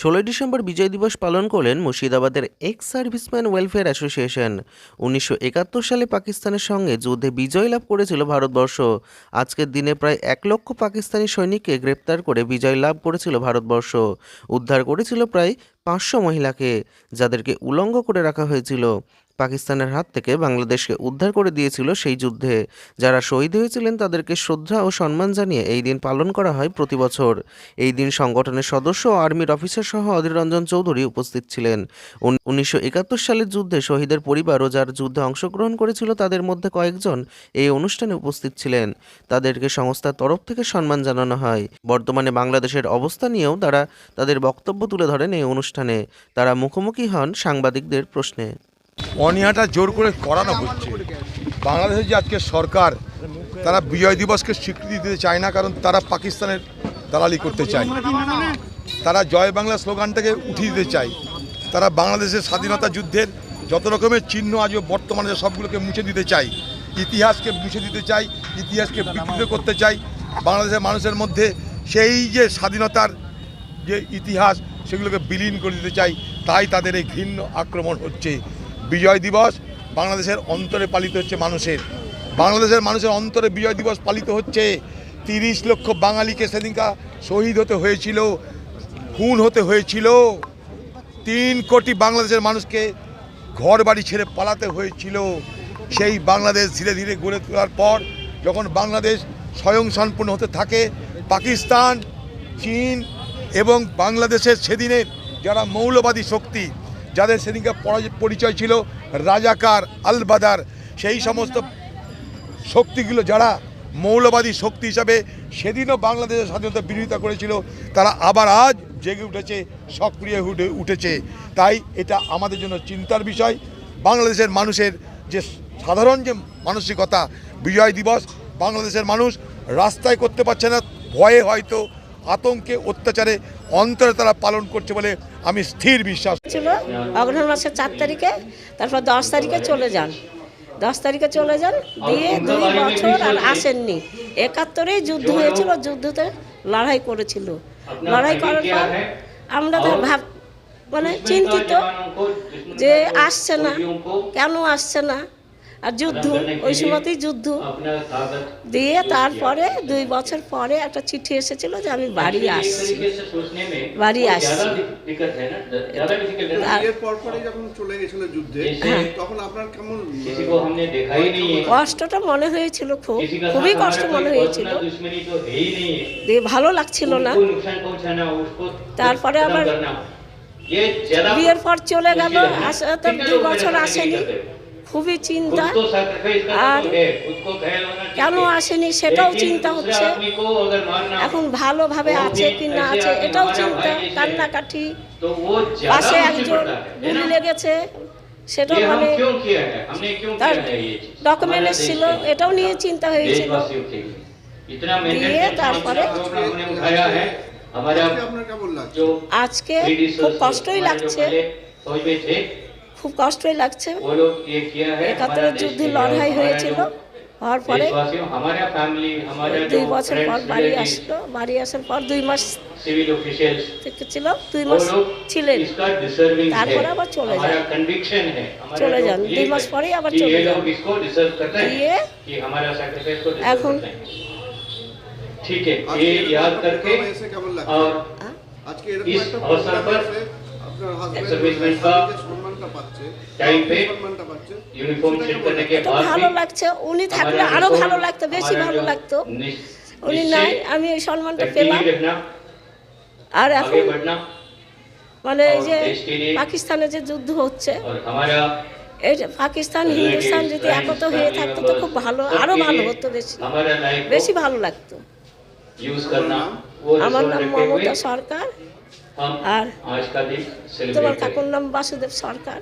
ষোলোই ডিসেম্বর বিজয় দিবস পালন করলেন মুর্শিদাবাদের এক্স সার্ভিসম্যান ওয়েলফেয়ার অ্যাসোসিয়েশন। উনিশশো একাত্তর সালে পাকিস্তানের সঙ্গে যুদ্ধে বিজয় লাভ করেছিল ভারতবর্ষ। আজকের দিনে প্রায় এক লক্ষ পাকিস্তানি সৈনিককে গ্রেপ্তার করে বিজয় লাভ করেছিল ভারতবর্ষ। উদ্ধার করেছিল প্রায় পাঁচশো মহিলাকে, যাদেরকে উলঙ্গ করে রাখা হয়েছিল। পাকিস্তানের হাত থেকে বাংলাদেশকে উদ্ধার করে দিয়েছিল সেই যুদ্ধে। যারা শহীদ হয়েছিলেন, তাদেরকে শ্রদ্ধা ও সম্মান জানিয়ে এই দিন পালন করা হয় প্রতি বছর। এই দিন সংগঠনের সদস্য ও আর্মির অফিসার সহ অধীর রঞ্জন চৌধুরী উপস্থিত ছিলেন। উনিশশো একাত্তর সালের যুদ্ধে শহীদের পরিবার ও যার যুদ্ধে অংশগ্রহণ করেছিল, তাদের মধ্যে কয়েকজন এই অনুষ্ঠানে উপস্থিত ছিলেন। তাদেরকে সংস্থার তরফ থেকে সম্মান জানানো হয়। বর্তমানে বাংলাদেশের অবস্থা নিয়েও তারা তাদের বক্তব্য তুলে ধরেন এই অনুষ্ঠানে। তারা মুখোমুখি হন সাংবাদিকদের প্রশ্নে। অনিয়াটা জোর করে করানো হচ্ছে। বাংলাদেশের যে আজকে সরকার, তারা বিজয় দিবসকে স্বীকৃতি দিতে চায় না, কারণ তারা পাকিস্তানের দালালি করতে চায়। তারা জয় বাংলা স্লোগানটাকে উঠিয়ে দিতে চায়। তারা বাংলাদেশের স্বাধীনতা যুদ্ধের যত রকমের চিহ্ন আজও বর্তমানে সবগুলোকে মুছে দিতে চাই ইতিহাসকে মুছে দিতে চাই ইতিহাসকে বিকৃত করতে চাই বাংলাদেশের মানুষের মধ্যে সেই যে স্বাধীনতার যে ইতিহাস, সেগুলোকে বিলীন করে দিতে চাই তাই তাদের এই ঘৃণ্য আক্রমণ হচ্ছে। বিজয় দিবস বাংলাদেশের অন্তরে পালিত হচ্ছে মানুষের। বাংলাদেশের মানুষের অন্তরে বিজয় দিবস পালিত হচ্ছে। তিরিশ লক্ষ বাঙালিকে সেদিনকা শহীদ হতে হয়েছিল, খুন হতে হয়েছিল। তিন কোটি বাংলাদেশের মানুষকে ঘর বাড়ি ছেড়ে পালাতে হয়েছিল। সেই বাংলাদেশ ধীরে ধীরে গড়ে তোলার পর যখন বাংলাদেশ স্বয়ংসম্পূর্ণ হতে থাকে, পাকিস্তান, চীন এবং বাংলাদেশের সেদিনের যারা মৌলবাদী শক্তি যাদের সেদিনকে পরিচয় ছিল, রাজাকার, আলবাদার, সেই সমস্ত শক্তিগুলো যারা মৌলবাদী শক্তি হিসাবে সেদিনও বাংলাদেশের স্বাধীনতা বিরোধিতা করেছিল, তারা আবার আজ জেগে উঠেছে, সক্রিয় উঠে উঠেছে। তাই এটা আমাদের জন্য চিন্তার বিষয়। বাংলাদেশের মানুষের যে সাধারণ যে মানসিকতা, বিজয় দিবস, বাংলাদেশের মানুষ রাস্তায় করতে পারছে না, ভয়ে হয়তো আতঙ্কে, অত্যাচারে অন্তরে তারা পালন করছে বলে আমি স্থির বিশ্বাস ছিল অগ্রহণ মাসের চার তারিখে, তারপর দশ তারিখে চলে যান। দশ তারিখে চলে যান, দিয়ে দুই বছর আর আসেননি। একাত্তরেই যুদ্ধ হয়েছিল, যুদ্ধতে লড়াই করেছিল। লড়াই করার পর আমরা তো ভাব মানে চিন্তিত যে আসছে না, কেন আসছে না? আর যুদ্ধ ওই সময়তেই যুদ্ধ। দিয়ে তারপরে দুই বছর পরে একটা চিঠি এসেছিল যে আমি বাড়ি আসছি। বাড়ি আসছি। হ্যাঁ। কষ্টটা মনে হয়েছিল খুব খুবই কষ্ট মনে হয়েছিল। দিয়ে ভালো লাগছিল না। তারপরে আবার বিয়ের পর চলে গেল আসে তো দু বছর আসেনি। খুবই চিন্তা আর কেন আসেনি সেটাও চিন্তা হচ্ছে। এখন ভালোভাবে আছে কি না আছে এটাও চিন্তা। কান্নাকাঠি পাশে একজন গুলি লেগেছে সেটাও মানে তার ডকুমেন্টস ছিল এটাও নিয়ে চিন্তা হয়েছিল। দিয়ে তারপরে আজকে খুব কষ্টই লাগছে। খুব কষ্টই লাগছে। একাত্তরের যুদ্ধে লড়াই হয়েছিল। হওয়ার পরে দুই বছর পর বাড়ি আসলো। বাড়ি আসার পর দুই মাস ছিল দুই মাস ছিলেন। তারপরে আবার চলে যান চলে যান। দুই মাস পরেই আবার চলে যান। দিয়ে এখন ঠিক আছে ভালো লাগছে। উনি থাকলে আরও ভালো লাগতো বেশি ভালো লাগতো। উনি নাই আমি ওই সম্মানটা পেলাম। আর এখন মানে এই যে পাকিস্তানে যে যুদ্ধ হচ্ছে এটা পাকিস্তান হিন্দুস্তান যদি একত হয়ে থাকতো তো খুব ভালো আরও ভালো হতো বেশি। বেশি ভালো লাগতো। আমার নাম মমতা সরকার। আর তোমার কাকুর নাম বাসুদেব সরকার।